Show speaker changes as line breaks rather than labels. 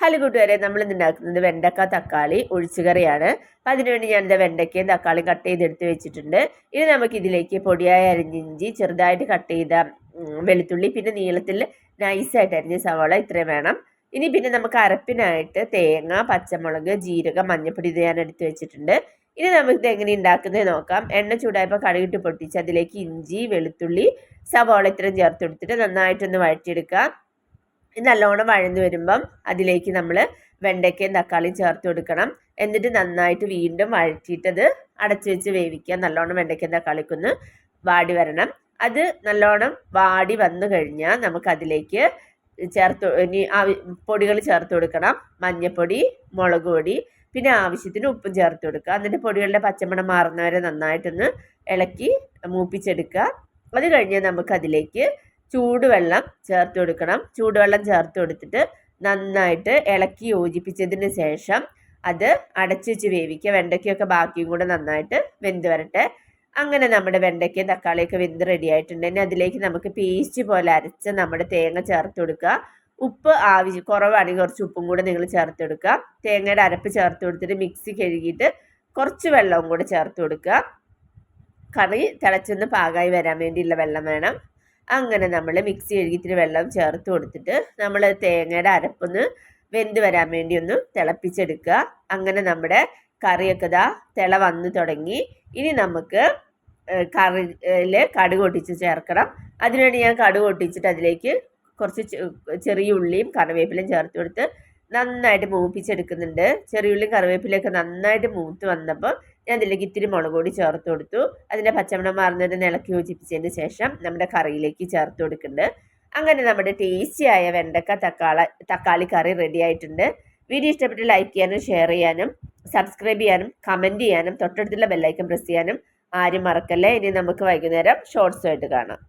Hello കൂട്ടുകാരെ നമ്മൾ ഉണ്ടാക്കുന്നത് വെണ്ടക്ക തക്കാളി ഒഴിച്ചുകറിയാണ്. അപ്പം അതിനുവേണ്ടി ഞാൻ എന്താ വെണ്ടയ്ക്കയും തക്കാളിയും കട്ട് ചെയ്തെടുത്ത് വെച്ചിട്ടുണ്ട്. ഇനി നമുക്ക് ഇതിലേക്ക് പൊടിയായ അരിഞ്ഞിഞ്ചി ചെറുതായിട്ട് കട്ട് ചെയ്ത വെളുത്തുള്ളി പിന്നെ നീളത്തിൽ നൈസായിട്ട് അരിഞ്ഞ സവാള ഇത്രയും വേണം. ഇനി പിന്നെ നമുക്ക് അരപ്പിനായിട്ട് തേങ്ങ പച്ചമുളക് ജീരകം മഞ്ഞൾപ്പൊടി ഇത് ഞാൻ എടുത്ത് വെച്ചിട്ടുണ്ട്. ഇനി നമുക്ക് ഇത് എങ്ങനെ ഉണ്ടാക്കുന്നത് നോക്കാം. എണ്ണ ചൂടായപ്പോൾ കടുകിട്ട് പൊട്ടിച്ച് അതിലേക്ക് ഇഞ്ചി വെളുത്തുള്ളി സവാള ഇത്രയും ചേർത്ത് കൊടുത്തിട്ട് നന്നായിട്ടൊന്ന് വഴറ്റിയെടുക്കാം. നല്ലോണം വഴന്നു വരുമ്പം അതിലേക്ക് നമ്മൾ വെണ്ടയ്ക്കയും തക്കാളിയും ചേർത്ത് കൊടുക്കണം. എന്നിട്ട് നന്നായിട്ട് വീണ്ടും വഴറ്റിയിട്ടത് അടച്ചു വെച്ച് വേവിക്കുക. നല്ലോണം വെണ്ടയ്ക്കയും തക്കാളിക്കൊന്ന് വാടി വരണം. അത് നല്ലോണം വാടി വന്നു കഴിഞ്ഞാൽ നമുക്കതിലേക്ക് ചേർത്ത് ഇനി പൊടികൾ ചേർത്ത് കൊടുക്കണം. മഞ്ഞൾപ്പൊടി മുളക് പൊടി പിന്നെ ആവശ്യത്തിന് ഉപ്പും ചേർത്ത് കൊടുക്കുക. എന്നിട്ട് പൊടികളുടെ പച്ചമണം മാറുന്നവരെ നന്നായിട്ടൊന്ന് ഇളക്കി മൂപ്പിച്ചെടുക്കുക. അത് കഴിഞ്ഞ് നമുക്കതിലേക്ക് ചൂടുവെള്ളം ചേർത്ത് കൊടുക്കണം ചൂടുവെള്ളം ചേർത്ത് കൊടുത്തിട്ട് നന്നായിട്ട് ഇളക്കി യോജിപ്പിച്ചതിന് ശേഷം അത് അടച്ചു വെച്ച് വേവിക്കുക. വെണ്ടയ്ക്കൊക്കെ ബാക്കിയും കൂടെ നന്നായിട്ട് വെന്ത് വരട്ടെ. അങ്ങനെ നമ്മുടെ വെണ്ടയ്ക്കയും തക്കാളിയൊക്കെ വെന്ത് റെഡി ആയിട്ടുണ്ടെങ്കിൽ അതിലേക്ക് നമുക്ക് പേസ്റ്റ് പോലെ അരച്ച് നമ്മുടെ തേങ്ങ ചേർത്ത് കൊടുക്കുക ഉപ്പ് ആവശ്യം കുറവാണെങ്കിൽ കുറച്ച് ഉപ്പും കൂടെ നിങ്ങൾ ചേർത്ത് കൊടുക്കുക തേങ്ങയുടെ അരപ്പ് ചേർത്ത് കൊടുത്തിട്ട് മിക്സി കഴുകിയിട്ട് കുറച്ച് വെള്ളവും കൂടെ ചേർത്ത് കൊടുക്കുക കറി തിളച്ചൊന്ന് പാകമായി വരാൻ വേണ്ടിയുള്ള വെള്ളം വേണം. അങ്ങനെ നമ്മൾ മിക്സി കഴുകിയിട്ട് വെള്ളം ചേർത്ത് കൊടുത്തിട്ട് നമ്മൾ തേങ്ങയുടെ അരപ്പൊന്ന് വെന്ത് വരാൻ വേണ്ടി ഒന്ന് തിളപ്പിച്ചെടുക്കുക. അങ്ങനെ നമ്മുടെ കറിയൊക്കെ ഇതാ തിള വന്ന് തുടങ്ങി. ഇനി നമുക്ക് കറിയിൽ കടുക് ഒട്ടിച്ച് ചേർക്കണം. അതിനുവേണ്ടി ഞാൻ കടുക് ഒട്ടിച്ചിട്ട് അതിലേക്ക് കുറച്ച് ചെറിയ ഉള്ളിയും കറിവേപ്പിലയും ചേർത്ത് കൊടുത്ത് നന്നായിട്ട് മൂപ്പിച്ചെടുക്കുന്നുണ്ട്. ചെറിയുള്ളി കറിവേപ്പിലൊക്കെ നന്നായിട്ട് മൂത്ത് വന്നപ്പോൾ ഞാൻ അതിലേക്ക് ഇത്തിരി മുളക് പൊടി ചേർത്ത് കൊടുത്തു. അതിന്റെ പച്ചമണം മാറുന്നത് ഇളക്കി യോജിപ്പിച്ചതിന് ശേഷം നമ്മുടെ കറിയിലേക്ക് ചേർത്ത് കൊടുക്കുന്നുണ്ട്. അങ്ങനെ നമ്മുടെ ടേസ്റ്റിയായ വെണ്ടക്ക തക്കാള തക്കാളി കറി റെഡി ആയിട്ടുണ്ട്. വീഡിയോ ഇഷ്ടപ്പെട്ട് ലൈക്ക് ചെയ്യാനും ഷെയർ ചെയ്യാനും സബ്സ്ക്രൈബ് ചെയ്യാനും കമന്റ് ചെയ്യാനും തൊട്ടടുത്തുള്ള ബെല്ലൈക്കൻ പ്രസ് ചെയ്യാനും ആരും മറക്കല്ലേ. ഇനി നമുക്ക് വൈകുന്നേരം ഷോർട്സുമായിട്ട് കാണാം.